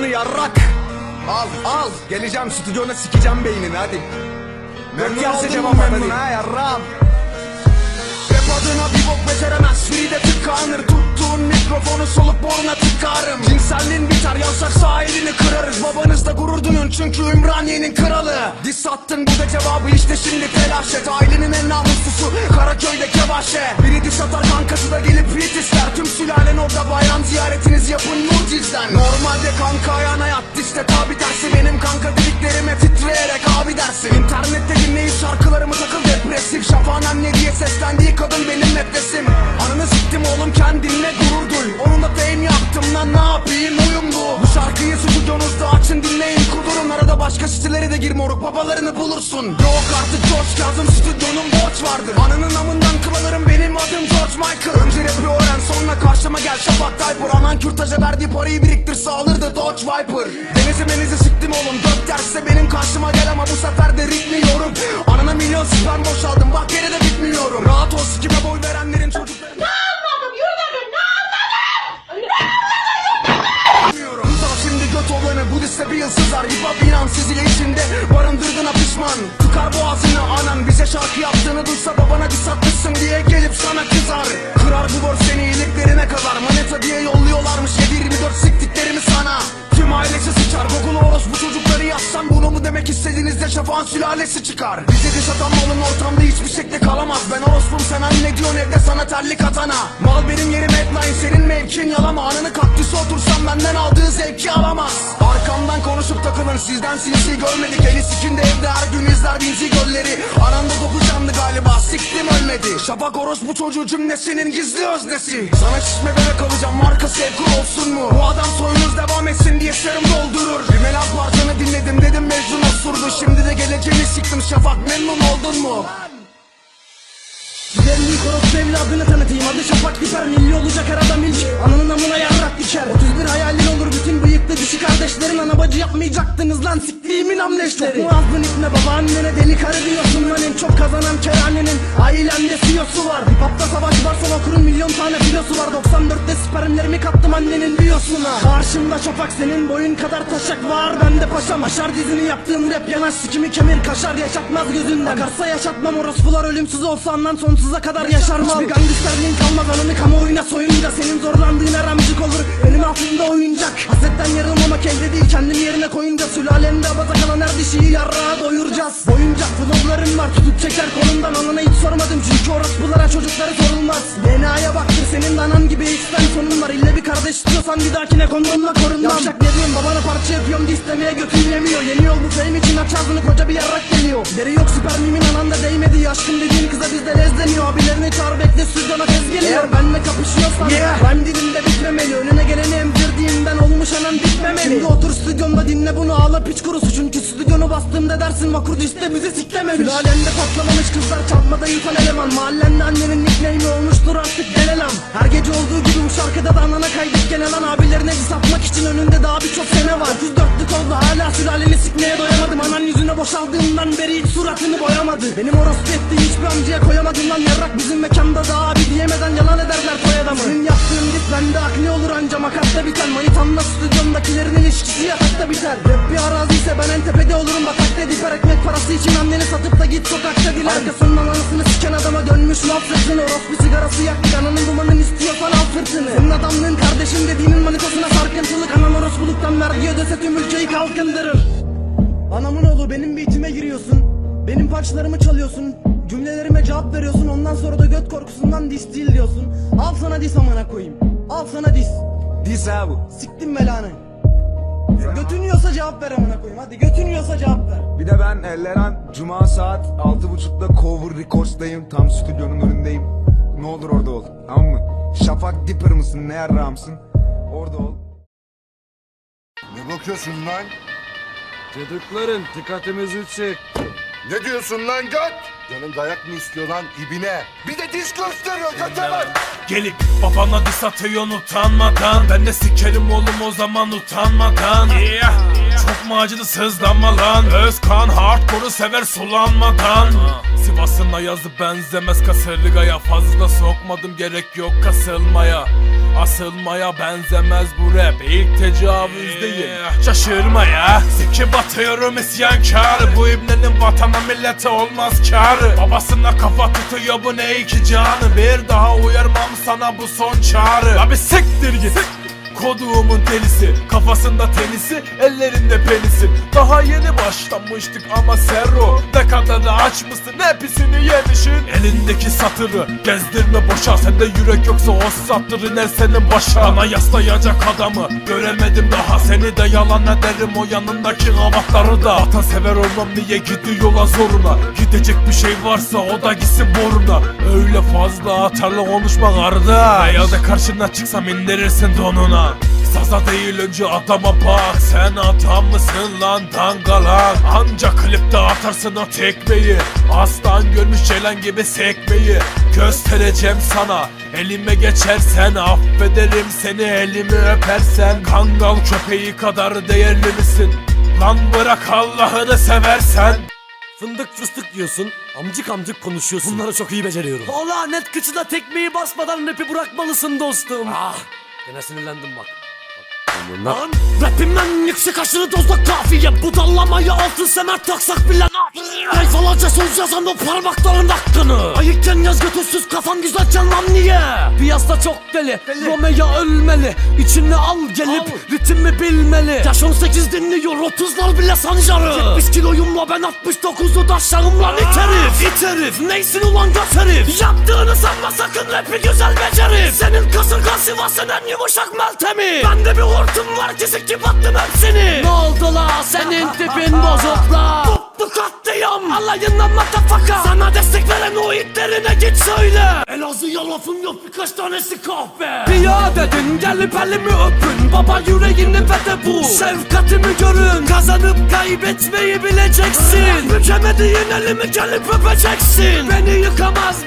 Beni tanı yarrak. Al al. Geleceğim stüdyona sikeceğim beynini hadi. Memnun oldun cevap memnun ha yarram. Rap adına bir bok beceremez Free de tıkanır Tuttuğun mikrofonu solup boruna tıkarım Cinselliğin biter yansak sahilini kırarız. Babanızda gurur duyun çünkü Ümraniye'nin kralı. Diss attın bu da cevabı işte şimdi telaş et. Ailenin en namuslusu Karaköy'de kevaşe Biri diss atar kankası da gelip beat ister. Tüm sülalen orada bayram ziyaretinizi yapın mucizden. Normalde kanka ayağına yattı işte tabi tersi. Benim kanka dediklerime titreyerek abi dersin. İnternette dinleyip şarkılarımı takıl depresif. Şafağın anne diye seslendiği kadın benim nefesim. Ananı siktim oğlum kendinle gurur duy. Onun da fame yaptım lan ne yapayım? Uyum bu. Şarkıyı stüdyonuzda açın dinleyin kudurun Arada başka sitelere de gir moruk babalarını bulursun. Yok artık George Kazım stüdyonun borç vardır. Ananın amından kılanırım benim adım George Michael. Önce rapi öğren sonra karşıma gel. Şafak Tayfur Anan kürtaja verdiği parayı biriktir sağlardı Dodge Viper. Denizi menizi siktim oğlum dört terse benim karşıma gel ama bu sefer de ritmiyorum Anana milyon sperm boşaldım bak geri de bitmiyorum. Rahat ol sikime boy verenlerin çocukları liste bir yıl sızar Hip hop inan sizi içinde. Barındırdığına pişman. Tıkar boğazını anan bize şarkı yaptığını duysa babana diss atmışsın diye gelip sana kızar. Kırar bu borç seni iyiliklerine kadar. Maneta diye yolluyorlarmış 7-24 siktiklerimi sana? Tüm ailesi sıçar? Google orospu çocukları yazsam Bunu mu demek istediğinizde şafağın sülalesi çıkar. Bizi diş atan şekilde kalamaz Ben orospum sen anne diyorsun? Evde sana terlik atana. Mal benim yerim headline senin mevkin yalama. Ananı kaktüse otursam benden aldığı zevki alamaz. Arkamdan konuşup takılın sizden sinsi görmedik. Eli sikinde evde her gün izler binci gölleri. Aranda dokuz canlı galiba siktim ölmedi. Şafak orospu çocuğu cümlesinin gizli öznesi. Sana şişme bebek alacağım marka sevkur olsun mu? Bu adam soyunuz devam etsin diye serum doldurur. Bir melaz parçanı dinledim dedim mecnun osurdu. Şimdi de geleceğini siktim Şafak memnun oldun mu? Gidelim ilk orospu evladını tanıtayım. Adı Şafak bacı yapmayacaktınız lan siktiğimin amleşleri Çok muazzın ipne babaannene deli karı diyorsun lan En çok kazanan kerhanenin ailemde CEO'su var. Hip hopta savaş var son okurun milyon tane filosu var. 94'te spermlerimi kattım annenin biyosuna Karşımda Şafak senin boyun kadar taşak var. Bende paşam aşar dizini yaptığım rap yanaş sikimi kemir kaşar yaşatmaz gözünden. Akarsa yaşatmam orospular ölümsüz olsa andan sonsuza kadar yaşar mal Hiçbir gangsterliğin kalmaz ananı kamuoyuna soyunca Senin zorlandığın her amcık olur benim aklımda oyuncak. Hasetten yarılmamak elde değil kendim yerine koyunca. Sülalemde abaza kalan her dişiyi yarrağa doyuracağız. Boyunca flowların var tutup çeker kolundan. Anana hiç sormadım çünkü orospulara çocukları sorulmaz. DNA'ya baktır senin de anan gibi X'ten sonun var. İlle bir kardeş istiyorsan bir dahakine kondomla korunmam. Yavşak ne diyorsun babana parça yapıyorum diye istemeye götün yemiyor. Yeni yol bu fame için aç ağzını koca bir yarrak geliyor. Deri yok spermimin anan da değmedi. Aşkım dediğin kıza bizde lez deniyor. Abilerini çağır bekle stüdyona tez geliyor. Eğer benle kapışıyorsan Rhyme dilimde bitmemeli Önüne geleni emzirdiğinden olmuş anan bitmemeli Şimdi otur stüdyomda dinle bunu ağla piç kurusu. Çünkü stüdyonu bastığımda dersin vakur işte bizi siklememiş. Sülalemde patlamamış kızlar çarpmada yutan eleman. Mahallende annenin nickname'i olmuştur artık gelenem Her gece olduğu gibi bu şarkıda da anana kaydık gene lan Abilerine diss atmak için önünde daha birçok sene var. 34'lük oldu hala sülaleni sikmeye doyamadım. Anan yüzüne boşaldığından beri hiç suratını boyamadı. Benim orospu ettiği hiçbir amcaya koyamadım lan. Yarrak Bizim mekanda daha abi diyemeden yalan ederler koy adamı. Senin yaptığın git makatta biter? Manitanla stüdyomdakilerin ilişkisi yatakta biter. Rap bir arazi ise ben en tepede olurum. Batakta diper Ekmek parası için anneni satıp da git sokakta dil Arkasından anasını siken adama dönmüş laf sırtını Orospu sigarası yaktık ananın dumanını istiyorsan al sırtını. Senin adamlığın kardeşin dediğinin manitasına sarkıntılık Anan orospuluktan vergi ödese tüm ülkeyi kalkındırır. Anamın oğlu benim beatime giriyorsun. Benim parçalarımı çalıyorsun. Cümlelerime cevap veriyorsun. Ondan sonra da göt korkusundan dis diyorsun. Al sana dis amına koyayım. Al sana dis Diss ha bu Siktim belanı Götün yiyorsa cevap ver amına koyayım Hadi götün yiyorsa cevap ver Bir de ben Elleren Cuma saat 6.30'da Cover Records'dayım Tam stüdyonun önündeyim Ne olur orada ol Tamam mı? Şafak Dipper mısın ne yarrağımsın Orada ol Ne bakıyorsun lan? Çocukların dikkatimizi çek. Ne diyorsun lan göt? Canın dayak mı istiyor lan ibine? Bir de diş gösteriyor göte bak. Gelip babana diss atıyorsun utanmadan. Ben de sikerim oğlum o zaman utanmadan. Yeah. Çok mu acıdı sızlanma lan Özkan hardcore'u sever sulanmadan. Sivas'ın ayazı benzemez kasırligaya Fazla sokmadım gerek yok kasılmaya Asılmaya benzemez bu rap. İlk tecavüz değil Şaşırma ya Siki batıyorum isyankar Bu ibnenin vatana millete olmaz karı. Babasına kafa tutuyor bu ne iki canı? Bir daha uyarmam sana bu son çağrı. Abi siktir git Koduğumun delisi Kafasında tenisi Ellerinde penisi Daha yeni başlamıştık ama serro Ne kadar da hepsini yemişin Elindeki satırı gezdirme boşa Sende yürek yoksa o satır iner senin başa? Bana yaslayacak adamı göremedim daha Seni de yalan ederim o yanındaki gavatları da. Vatan sever olmam niye gidiyorlar zoruna? Gidecek bir şey varsa o da gitsin boruna. Öyle fazla atarlı konuşma kardeş. Ya da karşına çıksam indirirsin donuna Saza değil önce adama bak Sen adam mısın lan dangalak Anca klipte atarsın o tekmeyi Aslan görmüş ceylan gibi sekmeyi Göstereceğim sana Elime geçersen affederim seni elimi öpersen Kangal köpeği kadar değerli misin? Lan bırak Allah'ını seversen Fındık fıstık yiyorsun, amcık amcık konuşuyorsun. Bunları çok iyi beceriyorum. O lanet kıçına tekmeyi basmadan rapi bırakmalısın dostum. Ah, gene sinirlendim bak. Lan rapimden yüksek aşırı dozda kafiye. Budallamaya altın semer taksak bile Sayfalarca söz yazan o parmakların hakkını. Ayıkken yaz götürsüz kafan güzel canlan niye? Piyasta çok deli, Romeo ölmeli. İçine al gelip ritmi bilmeli. Yaş 18 dinliyor 30'lar bile sancarı. 70 kiloyumla ben 69'u taşlarım lan it herif İt herif neysin ulan göt herif? Yaptığını sanma sakın rapi güzel becerip Senin kasırgan Sivas'ın en yumuşak meltemi. Bende bir hortum var ki sikip attım hepsini Ne oldu la? Senin tipin bozuk la. Tuttu katliam. Alayından matafaka Sana destek veren o itlerine git söyle. Elazığ'a lafım yok birkaç tanesi kahve Biat edin gelip elimi öpün. Baba yüreğini fethe bu. Şefkatimi görün. Kazanıp kaybetmeyi bileceksin. Bükemediğin elimi gelip öpeceksin. Beni yıkamaz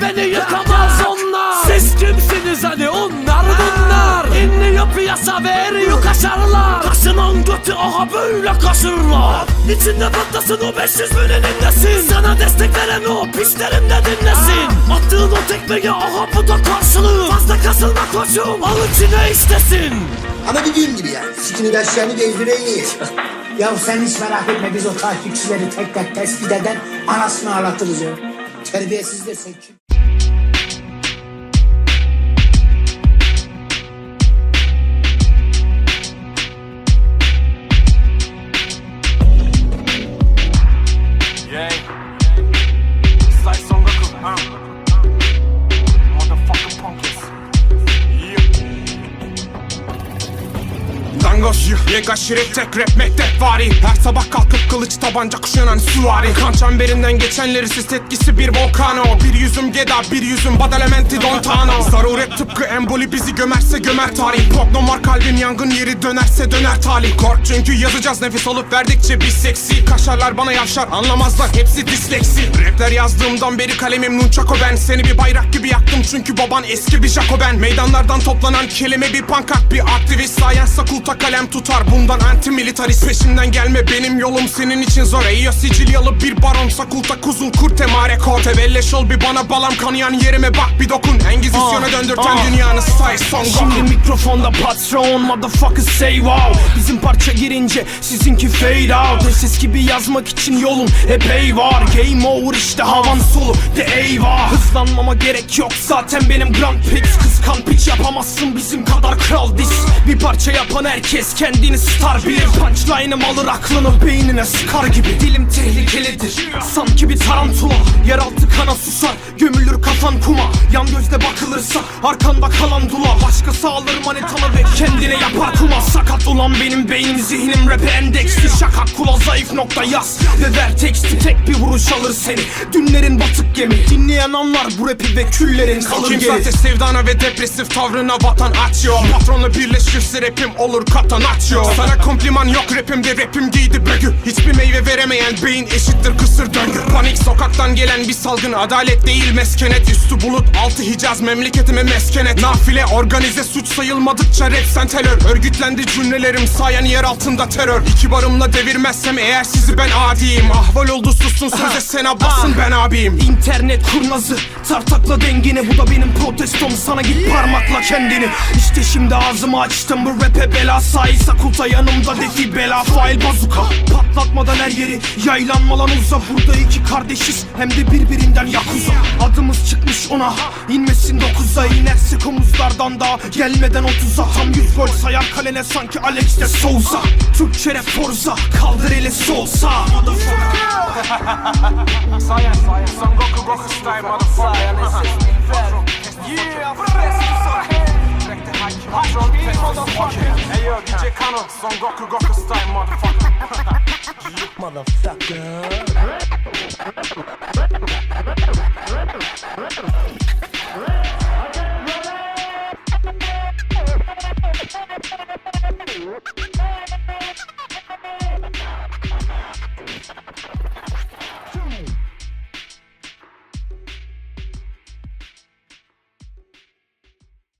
böyle kaşırlar İçinde patlasın o 500 binin inlesin Sana destek veren o pişlerinde dinlesin Attığın o tekmeyi aha bu da karşılığı Fazla kasılma koçum al içine istesin Ama dediğim gibi yani sikini taşlarını gezdireyiz. ya sen hiç merak etme biz o takipçileri tek tek tespit eden anasını ağlatırız ya. Terbiyesiz de sen kim? Yek aşiret tek rap mektep vari. Her sabah kalkıp kılıç tabanca kuşanan süvari. Kan çemberinden geçenleri sis etkisi bir volkano Bir yüzüm geda bir yüzüm bad elementi dontano. Zaruret tıpkı emboli bizi gömerse gömer tarih. Prognomar kalbin yangın yeri dönerse döner talih. Kork çünkü yazacağız nefes alıp verdikçe biz seksi. Kaşarlar bana yavşar anlamazlar hepsi disleksi. Rapler yazdığımdan beri kalemim nunchako ben. Seni bir bayrak gibi yaktım çünkü baban eski bir Jacoben. Meydanlardan toplanan kelime bir pankart bir aktivist. Sayensa kulta kalem tutar bundan anti militarist Peşimden gelme benim yolum senin için zor. Eyo Sicilyalı bir baron sakulta kuzul kurte mare korte Belleş ol bir bana balam kanayan yerime bak bir dokun Engizisyona döndürten dünyanı say son Şimdi mikrofonda patron motherfucker say wow. Bizim parça girince sizinki fade out. Ses gibi yazmak için yolun epey var Game over işte havan solu de eyvah. Hızlanmama gerek yok zaten benim Grand Prix. Kıskan piç yapamazsın bizim kadar kral dis. Bir parça yapan herkes kendini star. Bilir Punchline'ım alır aklını beynine sıkar gibi. Dilim tehlikelidir sanki bir tarantula. Yeraltı kana susar gömülür kafan kuma. Yan gözle bakılırsa arkanda kalan dula Başkası alır manitanı ve kendine yapar kuma Sakat ulan benim beynim zihnim rap'e endeksli Şakak kula zayıf nokta yaz ve ver teksti. Tek bir vuruş alır seni dünlerin batık gemi. Dinleyen anlar bu rapi ve küllerin kalır Kim geri. sahte sevdana ve depresif tavrına vatan açıyor Patronla birleşirse rapim olur katan açıyor Sana kompliman yok rapimde rapim giydi bögü. Hiçbir meyve veremeyen beyin eşittir kısır döngü. Panik sokaktan gelen bir salgın adalet değil meskenet. Üstü bulut altı hicaz. Memleketime meskenet. Nafile organize suç sayılmadıkça rap sen terör. Örgütlendi cümlelerim sayen yeraltı altında terör. İki barımla devirmezsem eğer sizi ben adiyim. Ahval oldu susun söze sena basın ben abiyim. İnternet kurnazı Tartakla dengini. Bu da benim protestom Sana git parmakla kendini. İşte şimdi ağzımı açtım Bu rap'e bela. Saysa Kulta yanımda defi bela. Fail bazuka Patlatmadan her yeri. Yaylanma lan uza Burada iki kardeşiz. Hem de birbirinden yakuza. Adımız çıkmış ona İnmesin dokuza İnersek omuzlardan da Gelmeden otuza. Tam yüz gol sayar kalene Sanki Alex de Souza. Türkçe rap forza Kaldır ele solsa. Son Goku Goku style motherfucker. Yeah Hey yo DJ Kano. Son Goku Goku style motherfucker you.